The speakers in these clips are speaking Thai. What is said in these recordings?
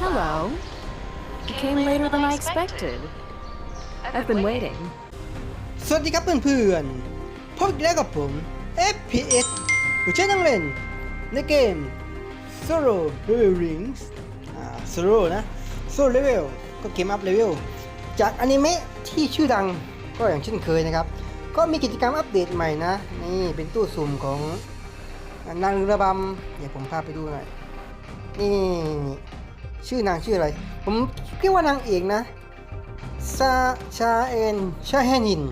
Hello. You came later than I expected. I've been waiting. สวัสดีครับเพื่อนๆพบอีกแล้วกับผม FPS ผู้ใช้นั่งเล่น ในเกม Solo Level Rings อ่า Solo นะ Solo Level ก็เกมอัพเลเวลจากอนิเมะที่ชื่อดังก็อย่างเช่นเคยนะครับ ก็มีกิจกรรมอัปเดตใหม่นะ นี่เป็นตู้สุ่มของนางเรือระบำเดี๋ยวผมพาไปดูหน่อยนี่ ชื่อนางชื่ออะไร ผมคิดว่านางเอกนะซาชาเอนชาแฮนิน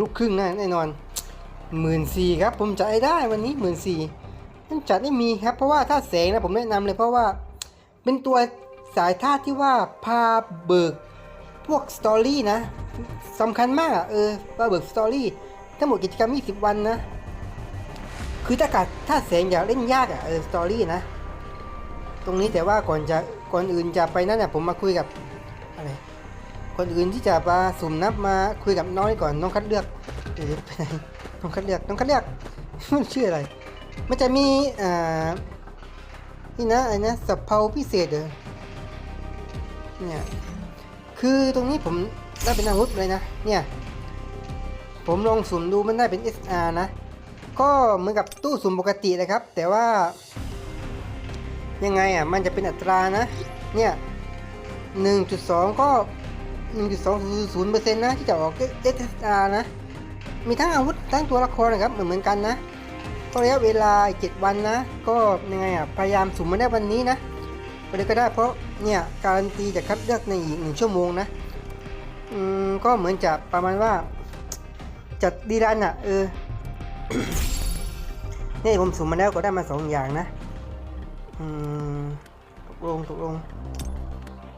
ลูกครึ่งแน่นอนหมื่นสี่ครับผมจัดให้ได้วันนี้หมื่นสี่ต้องจัดไม่มีครับ เพราะว่าถ้าแสงนะผมแนะนำเลยเพราะว่า เป็นตัวสายธาที่ว่าพาเบิกพวกสตอรี่นะสำคัญมากอะเออพาเบิกสตอรี่ทั้งหมดกิจกรรม 20 วันนะ คือถ้ากัดถ้าแสงอยากเล่นยากอะเออสตอรี่นะ ตรงนี้แต่ว่าก่อนจะ ก่อนอื่นจะไปนั่นน่ะผมมาคุยกับอะไรคนอื่นที่จะมาสุ่มนับมาคุยกับน้องก่อนน้องคัดเลือกเดี๋ยวไปไหนน้องคัดเลือกน้องคัดเลือกชื่ออะไร มันจะมีอ่านี่นะไอ้นะสับเพาพิเศษเหรอเนี่ยคือตรงนี้ผมได้เป็นอาวุธเลยนะเนี่ยผมลองสุ่มดูมันได้เป็น SR นะ ก็เหมือนกับตู้สุ่มปกติเลยครับ แต่ว่า ยังไงอะมันจะเป็นอัตรานะ เนี่ย 1.2 ก็ 1.200%นะที่จะออก SSR นะ มีทั้งอาวุธทั้งตัวละครนะครับเหมือนเหมือนกันนะก็ระยะเวลา 7 วันนะ ก็ยังไงอะพยายามสุ่มมาได้วันนี้นะไปเลยก็ได้เพราะเนี่ยการันตีจะคัดเลือกในอีกหนึ่งชั่วโมงนะอืมก็เหมือนจะประมาณว่า จัดดีรันอะเออนี่ผมสุ่มมาแล้วก็ได้มาสองอย่างนะ อืมตกลงตกลง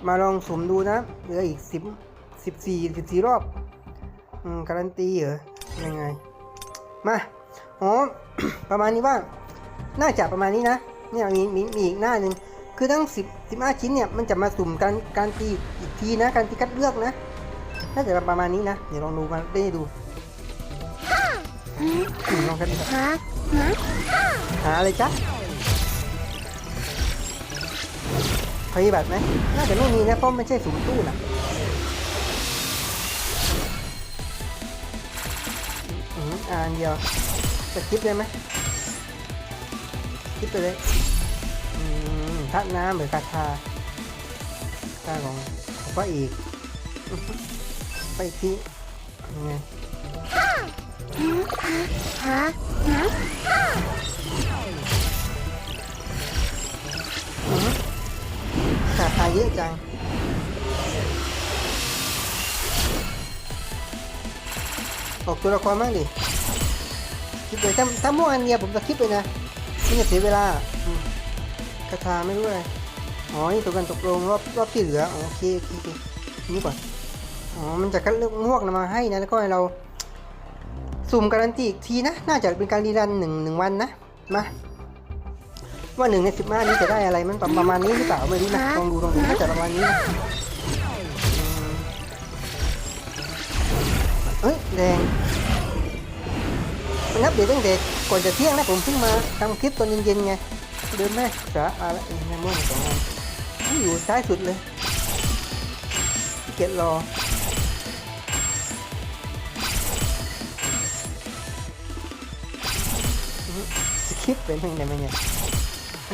มาลองสุ่มดูนะเหลืออีกสิบสิบสี่สิบสี่รอบ อืม การันตีเหรอ ยังไง มาอ๋อประมาณนี้ว่า น่าจะประมาณนี้นะ เนี่ยมีมีมีอีกหน้าหนึ่งคือทั้งสิบสิบห้าชิ้นเนี่ยมันจะมาสุ่มการการตีอีกทีนะการตีคัดเลือกนะน่าจะประมาณนี้นะ เดี๋ยวลองดูมาได้ดูอืมลองกันดูหาอะไรจ๊ะ พยาบัตรไหมน่าจะไม่มีนะเพราะไม่ใช่สุ่มตู้นะอืมอ่านเดียวจะคลิปได้ไหมคลิปไปเลยอืมทัดน้ำหรือกาทาตาของของพระเอกอื้อหือไปอีกทียัง เยอะจัง ออกตัวละครบ้างดิคิดเลยถ้าถ้ามั่วอันเดียวผมจะคิดเลยนะนี่จะเสียเวลาคาถาไม่รู้อะไรอ๋อนี่ตกกันตกลงรอบรอบที่เหลือโอเคโอเคนี่ก่อนอ๋อมันจะคัดเลือกงวกมาให้นะแล้วก็ให้เราสุ่มการันตีอีกทีนะ น่าจะเป็นการรีรันหนึ่งหนึ่งวันนะ มา ว่าหนึ่งในสิบห้านี้จะได้อะไรมันประมาณนี้หรือเปล่าไม่รู้นะลองดูลองดูน่าจะประมาณนี้นะอืมเอ้ยแดงมันนับเดี๋ยวตั้งแต่ก่อนจะเที่ยงนะผมเพิ่งมาทำคลิปตอนเย็นๆไงเดินแม่สาอะไรเองในม่วงสองอันนี่อยู่ท้ายสุดเลยขี้เกียจรออืมสคริปต์เป็นยังไงไหมเนี่ยเอ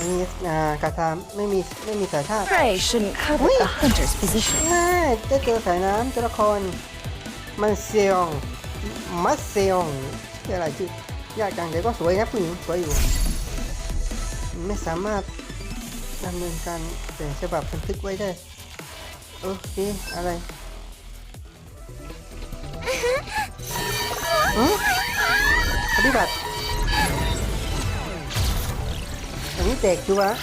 ันนี้อ่ากาทาไม่มีไม่มีสายธาตุ Prey shouldn't covet the hunter's position. ง่ายได้เจอสายน้ำตัวละคร มันเซียง มัสเซียงชื่ออะไรชื่อยากจังแต่ก็สวยนะผู้หญิงสวยอยู่ ไม่สามารถดำเนินการแต่ฉบับบันทึกไว้ได้ โอเค อะไร ปฏิบัติอันนี้แตกชัวร์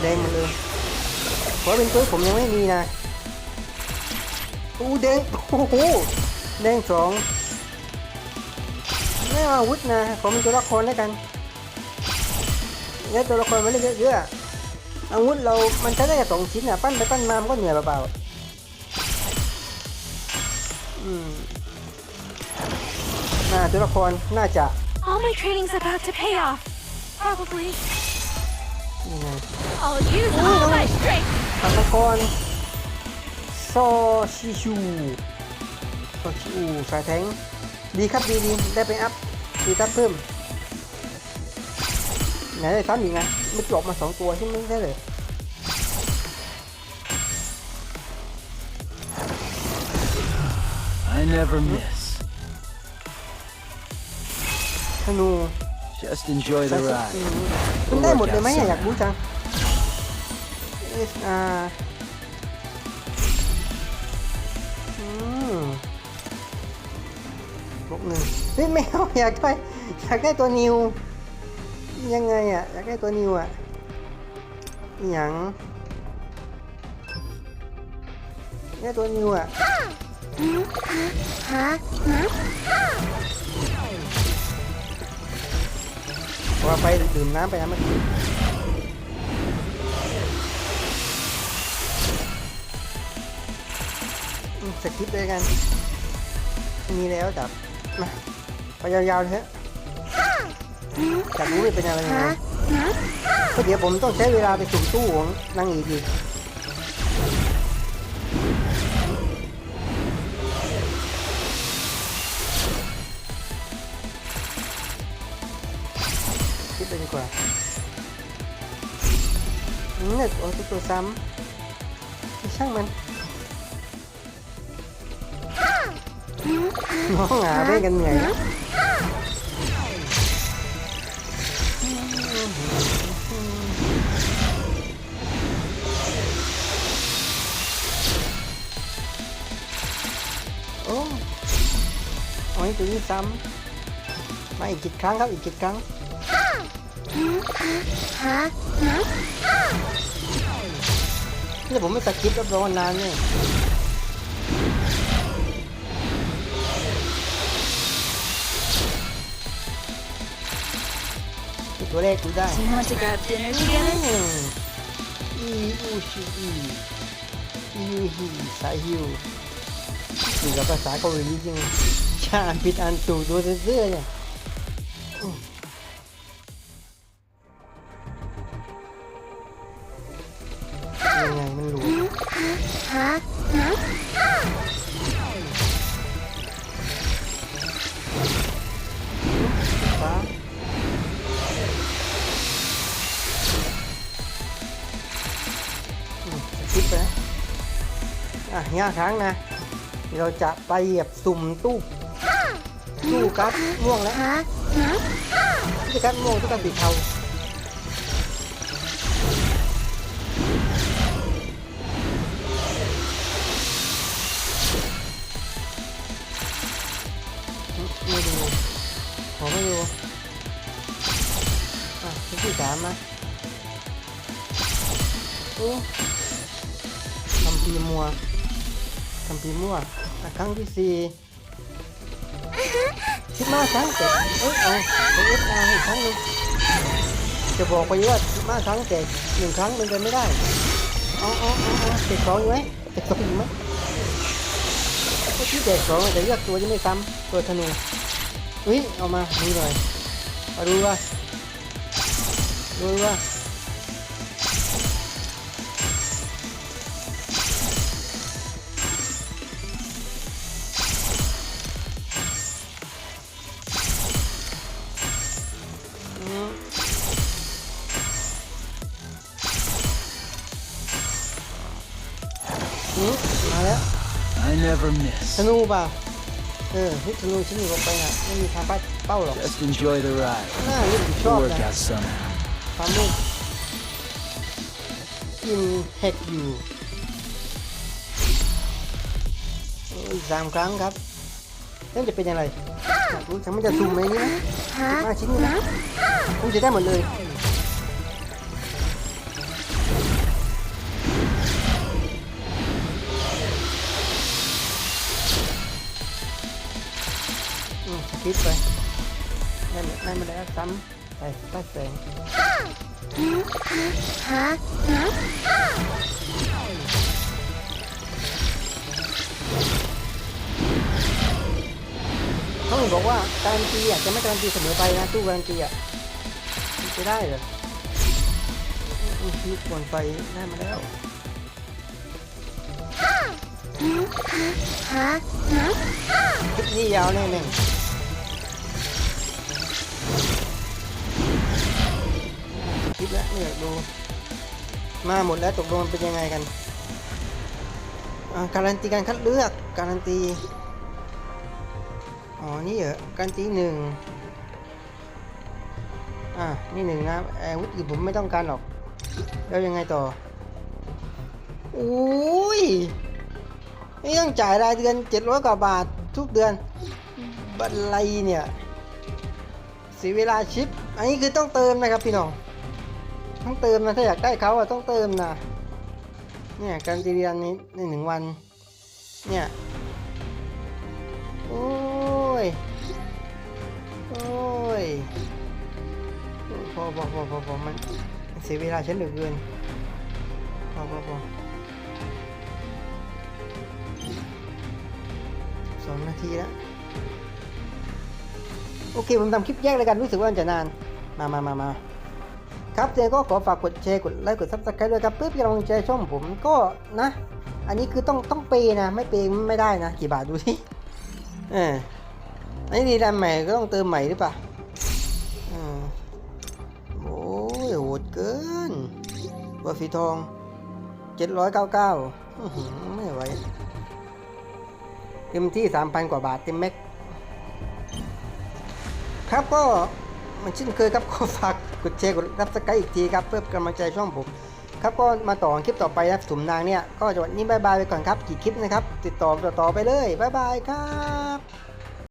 แดงหมดเลยเพราะเป็นตัวผมยังไม่มีนะอู้แดงโอ้โหแดงสองไม่เอาอาวุธนะผมเป็นตัวละครแล้วกันเนี่ยตัวละครมันเล่นเยอะๆอาวุธเรา มันใช้ได้แค่สองชิ้นอะ ปั้นไปปั้นมา มันก็เหนื่อยเปล่าๆ น่าตัวละครน่าจะ All my training's about to pay off. Probably. ยังไง I'll use all my strength. ตัวละครโซชิชูโซชิอูสายแทงดีครับดีดีได้ไปอัพดีทับเพิ่มไหนได้ซ้ำอีกไงเมื่อกี้ออกมาสองตัวใช่ไหมไม่ใช่เลย never miss. ธนู Just enjoy สา the ยส ride. มันได้หมดเลยไหมอยากรู้จัง S R อืมบวกหนึ่งเฮ้ยไม่เอาอยากได้อยากได้ตัวนิว ยังไงอะอยากได้ตัวนิวอะอหย่างอยากได้ตัวนิวอะ ว่าไปดื่มน้ำไปนะเมื่อกี้อืมสกิปเลยกัน มีแล้วจับมาไปยาวๆเลยฮะจับรู้ไม่เป็นอะไรยังไงก็เดี๋ยวผมต้องใช้เวลาไปสุ่มตู้ของนางเอกอีก เนี่ยโอ้ตัวตัวซ้ำไม่ช่างมันน้องหาเล่นกันเหนื่อยโอ้โอ้ยตัวนี้ซ้ำมาอีกกี่ครั้งครับอีกกี่ครั้ง นี่ผมไม่สกิปรับรองนานเนี่ยตัวเลขดูได้ You want to grab dinner together? อีอูชิอีอียูฮีสายฮิวนี่กับภาษาเกาหลีจริงชาอ่านผิดอ่านถูกตัวเสื้อเนี่ย ฟ้าอืมคลิปไปนะอะห้าครั้งนะ เราจะไปเหยียบสุ่มตู้ตู้กัดม่วงแล้วตู้กัดม่วงตู้กัดสีเทา ไม่ดูขอไม่ดูอะชุดที่สามนะโอ้คำพีมัวคำพีมัวอะครั้งที่สี่คิดมาครั้งแต่เอ้ยเอาไปเอฟอาร์ให้ครั้งหนึงจะบอกไปว่าคิดมาครั้งแต่หนึ่งครั้งเป็นไปไม่ได้ เอาเอาเอาเอาเด็กสองอยู่ไหมเด็กสองอยู่ไหม ที่เด็กสองแต่เลือกตัวยังไม่ซ้ำตัวธนูเฮ้ยเอามาหนีหน่อยมาดูว่าดูว่า never miss. ธนูเปล่าเออนี่ธนูฉันอยู่ลงไปอะไม่มีทางเป้าหรอก Just enjoy the ride. น่าเล่นช We'll อบ work นะ out somehow. ความเล่นกินเห็ดอยู่โอ้ยสามครั้งครับแล้วจะเป็นยังไงอยากรู้ฉันมันจะซุ่มไหมเนี่ยมาชิ้นนี้นะมันจะได้หมดเลย อืมสกิปไปได้ไหมได้มาแล้วซ้ำไปใต้แสงนี่บอกว่าการันตีอะจะไม่การันตีเสมอไปนะตู้การันตีอะจะได้เหรออุ้ยลูกบอลไฟได้มาแล้ว นี้ยาวแน่ๆคลิปแล้วไม่อยากดู มาหมดแล้วตกลงมันเป็นยังไงกันการันตีการคัดเลือกการันตี อ๋อ นี่เหรอการันตีหนึ่งอะ นี่หนึ่งนะอาวุธอื่นผมไม่ต้องการหรอก แล้วยังไงต่อ อุ้ย นี่ต้องจ่ายรายเดือน700กว่าบาททุกเดือนบันไลเนี่ยเสียเวลาชิป อันนี้คือต้องเติมนะครับพี่น้อง ต้องเติมนะ ถ้าอยากได้เขาอะต้องเติมนะ เนี่ยการตีเรียนนี้ในหนึ่งวัน เนี่ย โอ้ย โอ้ย พอพอพอพอพอมันเสียเวลาฉันเหลือเกินพอพอพอ สองนาทีแล้ว โอเค ผมทำคลิปแยกเลยกัน รู้สึกว่ามันจะนาน มามามามาครับเจก็ขอฝากกดแชร์ กดไลค์ กดซับสไครต์ด้วยครับเพื่อเป็นกำลังใจช่องผมก็นะ อันนี้คือต้องต้องเปย์นะ ไม่เปย์ไม่ได้นะ กี่บาทดูสิเอออันนี้ดีแรมใหม่ก็ต้องเติมใหม่หรือเปล่าโอ้ยโหดเกินวัวสีทองเจ็ดร้อยเก้าเก้าไม่ไหว เต็มที่ 3,000 กว่าบาทเต็มแม็ก ครับก็มันเช่นเคยครับก็ฝากกดแชร์กดรับสกายอีกทีครับ เพื่อกำลังใจช่องผม ครับก็มาต่อคลิปต่อไปนะสุ่มนางเนี่ย ก็จะวันนี้บายบายไปก่อนครับกี่คลิปนะครับ ติดต่อต่อไปเลยบายบายครับ